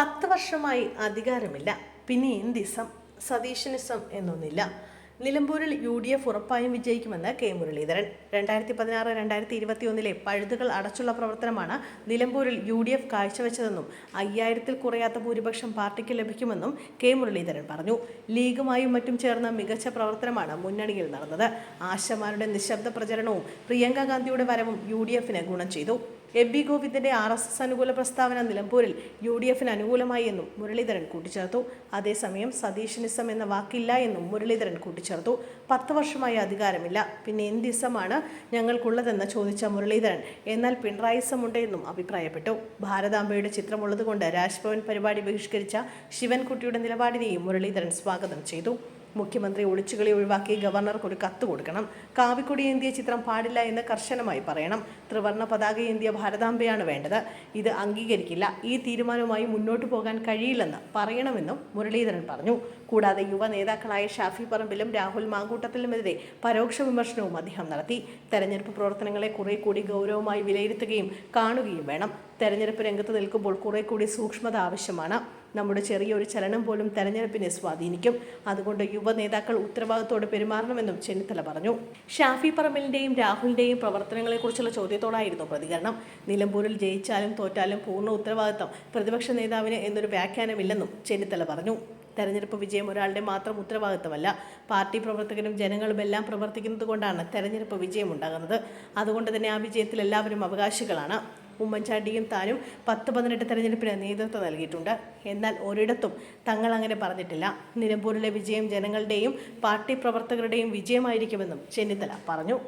പത്ത് വർഷമായി അധികാരമില്ല. പിന്നെ എന്തിസം സതീശനിസം എന്നൊന്നില്ല. നിലമ്പൂരിൽ യു ഡി എഫ് ഉറപ്പായും വിജയിക്കുമെന്ന് കെ മുരളീധരൻ. രണ്ടായിരത്തി പതിനാറ് രണ്ടായിരത്തി ഇരുപത്തി ഒന്നിലെ പഴുതുകൾ അടച്ചുള്ള പ്രവർത്തനമാണ് നിലമ്പൂരിൽ യു ഡി എഫ് കാഴ്ചവെച്ചതെന്നും അയ്യായിരത്തിൽ കുറയാത്ത ഭൂരിപക്ഷം പാർട്ടിക്ക് ലഭിക്കുമെന്നും കെ മുരളീധരൻ പറഞ്ഞു. ലീഗുമായും മറ്റും ചേർന്ന മികച്ച പ്രവർത്തനമാണ് മുന്നണിയിൽ നടന്നത്. ആശമാരുടെ നിശബ്ദ പ്രചരണവും പ്രിയങ്ക ഗാന്ധിയുടെ വരവും യു ഡി എഫിന് ഗുണം ചെയ്തു. എം ബി ഗോവിന്ദന്റെ ആർ എസ് എസ് അനുകൂല പ്രസ്താവന നിലമ്പൂരിൽ യു ഡി എഫിന് അനുകൂലമായി എന്നും മുരളീധരൻ കൂട്ടിച്ചേർത്തു. അതേസമയം സതീഷനിസം എന്ന വാക്കില്ല എന്നും മുരളീധരൻ കൂട്ടിച്ചേർത്തു. പത്ത് വർഷമായി അധികാരമില്ല. പിന്നെ എന്തിസമാണ് ഞങ്ങൾക്കുള്ളതെന്ന് ചോദിച്ച മുരളീധരൻ എന്നാൽ പിണറായിസമുണ്ട് എന്നും അഭിപ്രായപ്പെട്ടു. ഭാരതാംബയുടെ ചിത്രമുള്ളതുകൊണ്ട് രാജ്ഭവൻ പരിപാടി ബഹിഷ്കരിച്ച ശിവൻകുട്ടിയുടെ നിലപാടിനെയും മുരളീധരൻ സ്വാഗതം ചെയ്തു. മുഖ്യമന്ത്രി ഒളിച്ചുകളി ഒഴിവാക്കി ഗവർണർക്ക് ഒരു കത്ത് കൊടുക്കണം. കാവിക്കൊടി ഏന്തിയ ചിത്രം പാടില്ല എന്ന് കർശനമായി പറയണം. ത്രിവർണ പതാക ഏന്തിയ ഭാരതാംബയാണ് വേണ്ടത്. ഇത് അംഗീകരിക്കില്ല. ഈ തീരുമാനവുമായി മുന്നോട്ട് പോകാൻ കഴിയില്ലെന്ന് പറയണമെന്നും മുരളീധരൻ പറഞ്ഞു. കൂടാതെ യുവ നേതാക്കളായ ഷാഫി പറമ്പിലും രാഹുൽ മാങ്കൂട്ടത്തിലുമെതിരെ പരോക്ഷ വിമർശനവും അദ്ദേഹം നടത്തി. തെരഞ്ഞെടുപ്പ് പ്രവർത്തനങ്ങളെ കുറെ കൂടി ഗൗരവമായി വിലയിരുത്തുകയും കാണുകയും വേണം. തെരഞ്ഞെടുപ്പ് രംഗത്ത് നിൽക്കുമ്പോൾ കുറെ കൂടി സൂക്ഷ്മത ആവശ്യമാണ്. നമ്മുടെ ചെറിയൊരു ചലനം പോലും തെരഞ്ഞെടുപ്പിനെ സ്വാധീനിക്കും. അതുകൊണ്ട് യുവ നേതാക്കൾ ഉത്തരവാദിത്തോടെ പെരുമാറണമെന്നും ചെന്നിത്തല പറഞ്ഞു. ഷാഫി പറമ്പലിന്റെയും രാഹുലിന്റെയും പ്രവർത്തനങ്ങളെക്കുറിച്ചുള്ള ചോദ്യത്തോടായിരുന്നു പ്രതികരണം. നിലമ്പൂരിൽ ജയിച്ചാലും തോറ്റാലും പൂർണ ഉത്തരവാദിത്തം പ്രതിപക്ഷ നേതാവിന് എന്നൊരു വ്യാഖ്യാനമില്ലെന്നും ചെന്നിത്തല പറഞ്ഞു. തെരഞ്ഞെടുപ്പ് വിജയം ഒരാളുടെ മാത്രം ഉത്തരവാദിത്തമല്ല. പാർട്ടി പ്രവർത്തകരും ജനങ്ങളും എല്ലാം പ്രവർത്തിക്കുന്നത് കൊണ്ടാണ് തെരഞ്ഞെടുപ്പ് വിജയം ഉണ്ടാകുന്നത്. അതുകൊണ്ട് തന്നെ ആ വിജയത്തിൽ എല്ലാവരും അവകാശികളാണ്. ഉമ്മൻചാണ്ടിയും താനും പത്ത് പതിനെട്ട് തെരഞ്ഞെടുപ്പിന് നേതൃത്വം നൽകിയിട്ടുണ്ട്. എന്നാൽ ഒരിടത്തും തങ്ങൾ അങ്ങനെ പറഞ്ഞിട്ടില്ല. നിലമ്പൂരിലെ വിജയം ജനങ്ങളുടെയും പാർട്ടി പ്രവർത്തകരുടെയും വിജയമായിരിക്കുമെന്നും ചെന്നിത്തല പറഞ്ഞു.